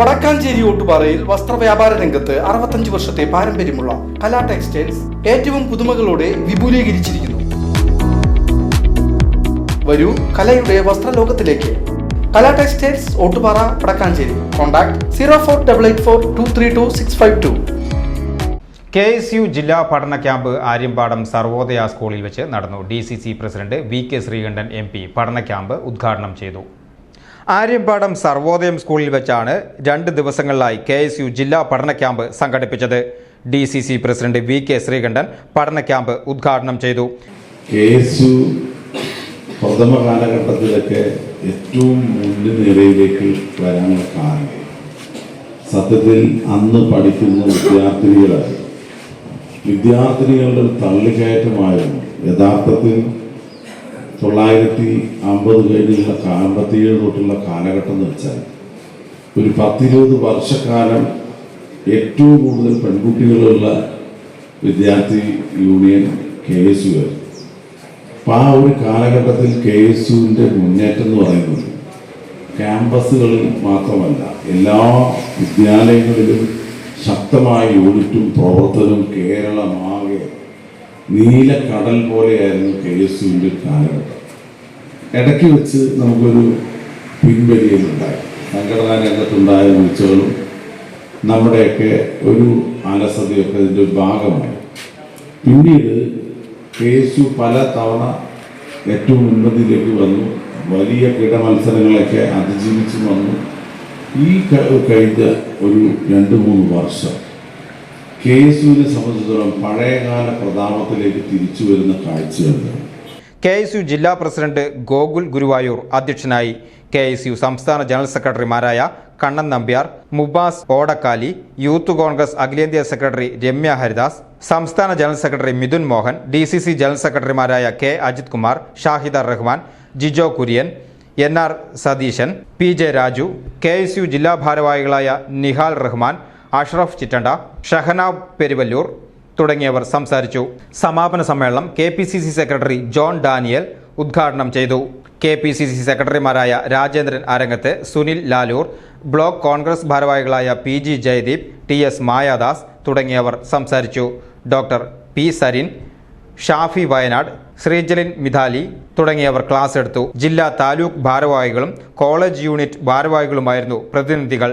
വടക്കാഞ്ചേരി ഓട്ടുപാറയിൽ വസ്ത്രവ്യാപാര രംഗത്ത് അറുപത്തഞ്ച് വർഷത്തെ പാരമ്പര്യമുള്ള കലാ ടെക്സ്റ്റൈൽസ് ഏറ്റവും പുതുമകളോടെ വിപുലീകരിച്ചിരിക്കുന്നു. വരൂ കലയുടെ വസ്ത്രലോകത്തിലേക്ക്. Kala textiles Ottupara Vadakkanchery. Contact zero four double eight four two three two six five two. K S U ജില്ലാ പഠന ക്യാമ്പ് ആര്യമ്പാടം സർവോദയ സ്കൂളിൽ വെച്ച് നടന്നു D C C president V K Sreekandan M P പഠന ക്യാമ്പ് ഉദ്ഘാടനം ചെയ്തു. ആര്യമ്പാടം സർവോദയം സ്കൂളിൽ വെച്ചാണ് രണ്ട് ദിവസങ്ങളിലായി കെ എസ് യു ജില്ലാ പഠന ക്യാമ്പ് സംഘടിപ്പിച്ചത്. D C C president V K Sreekandan പഠന ക്യാമ്പ് ഉദ്ഘാടനം ചെയ്തു. കെ എസ് പ്രഥമ കാലഘട്ടത്തിലൊക്കെ ഏറ്റവും മുൻനിരയിലേക്ക് വരാനുള്ള കാരണം സത്യത്തിൽ അന്ന് പഠിക്കുന്ന വിദ്യാർത്ഥിനികളായി. വിദ്യാർത്ഥിനികളുടെ തള്ളിക്കയറ്റമായിരുന്നു. യഥാർത്ഥത്തിൽ തൊള്ളായിരത്തി അമ്പത് കഴിഞ്ഞുള്ള അമ്പത്തിയേഴ് തൊട്ടുള്ള കാലഘട്ടം എന്ന് വെച്ചാൽ ഒരു പത്തിരുപത് വർഷക്കാലം ഏറ്റവും കൂടുതൽ പെൺകുട്ടികളുള്ള വിദ്യാർത്ഥി യൂണിയൻ കെ എസ് യു ആയിരുന്നു. അപ്പം ആ ഒരു കാലഘട്ടത്തിൽ കെ എസ് യുവിന്റെ മുന്നേറ്റം എന്ന് പറയുന്നത് ക്യാമ്പസുകളിൽ മാത്രമല്ല എല്ലാ വിദ്യാലയങ്ങളിലും ശക്തമായ യൂണിറ്റും പ്രവർത്തനവും കേരളമാകെ നീലക്കടൽ പോലെയായിരുന്നു കെ എസ് യുവിന്റെ കാലഘട്ടം. ഇടയ്ക്ക് വെച്ച് നമുക്കൊരു പിൻവലിയലുണ്ടായി. സംഘടനാ രംഗത്തുണ്ടായ വീഴ്ചകളും നമ്മുടെയൊക്കെ ഒരു അലസതയൊക്കെ ഇതിന്റെ ഭാഗമായി. പിന്നീട് കേസു പല തവണ ഏറ്റവും ഉന്നതിയിലേക്ക് വന്നു. വലിയ കിടമത്സരങ്ങളൊക്കെ അതിജീവിച്ച് വന്നു. ഈ കഴിഞ്ഞ ഒരു രണ്ട് മൂന്ന് വർഷം കേസുവിനെ സംബന്ധിച്ചിടത്തോളം പഴയകാല പ്രതാപത്തിലേക്ക് തിരിച്ചു വരുന്ന കാഴ്ചയുണ്ട് കെ എസ് യു ജില്ലാ പ്രസിഡന്റ് ഗോകുൽ ഗുരുവായൂർ അധ്യക്ഷനായി കെ എസ് യു സംസ്ഥാന ജനറൽ സെക്രട്ടറിമാരായ കണ്ണൻ നമ്പ്യാർ മുബാസ് ഓടക്കാലി യൂത്ത് കോൺഗ്രസ് അഖിലേന്ത്യാ സെക്രട്ടറി രമ്യ ഹരിദാസ് സംസ്ഥാന general secretary Mithun Mohan D C C general സെക്രട്ടറിമാരായ K Ajith Kumar Shahida Rahman Jijo Kurian N R Satheesan P J Raju K S U ജില്ലാ ഭാരവാഹികളായ നിഹാൽ റഹ്മാൻ അഷ്റഫ് ചിറ്റണ്ട ഷഹന പെരുവല്ലൂർ തുടങ്ങിയവർ സംസാരിച്ചു. സമാപന സമ്മേളനം കെ സെക്രട്ടറി ജോൺ ഡാനിയൽ ഉദ്ഘാടനം ചെയ്തു. കെ പി സി സി സെക്രട്ടറിമാരായ രാജേന്ദ്രൻ അരങ്ങത്ത് സുനിൽ ലാലൂർ ബ്ലോക്ക് കോൺഗ്രസ് ഭാരവാഹികളായ P G Jayadeep T S Mayadas തുടങ്ങിയവർ സംസാരിച്ചു. ഡോക്ടർ പി സരിൻ ഷാഫി വയനാട് ശ്രീജലിൻ മിഥാലി തുടങ്ങിയവർ ക്ലാസ് എടുത്തു. ജില്ലാ താലൂക്ക് ഭാരവാഹികളും കോളേജ് യൂണിറ്റ് ഭാരവാഹികളുമായിരുന്നു പ്രതിനിധികൾ.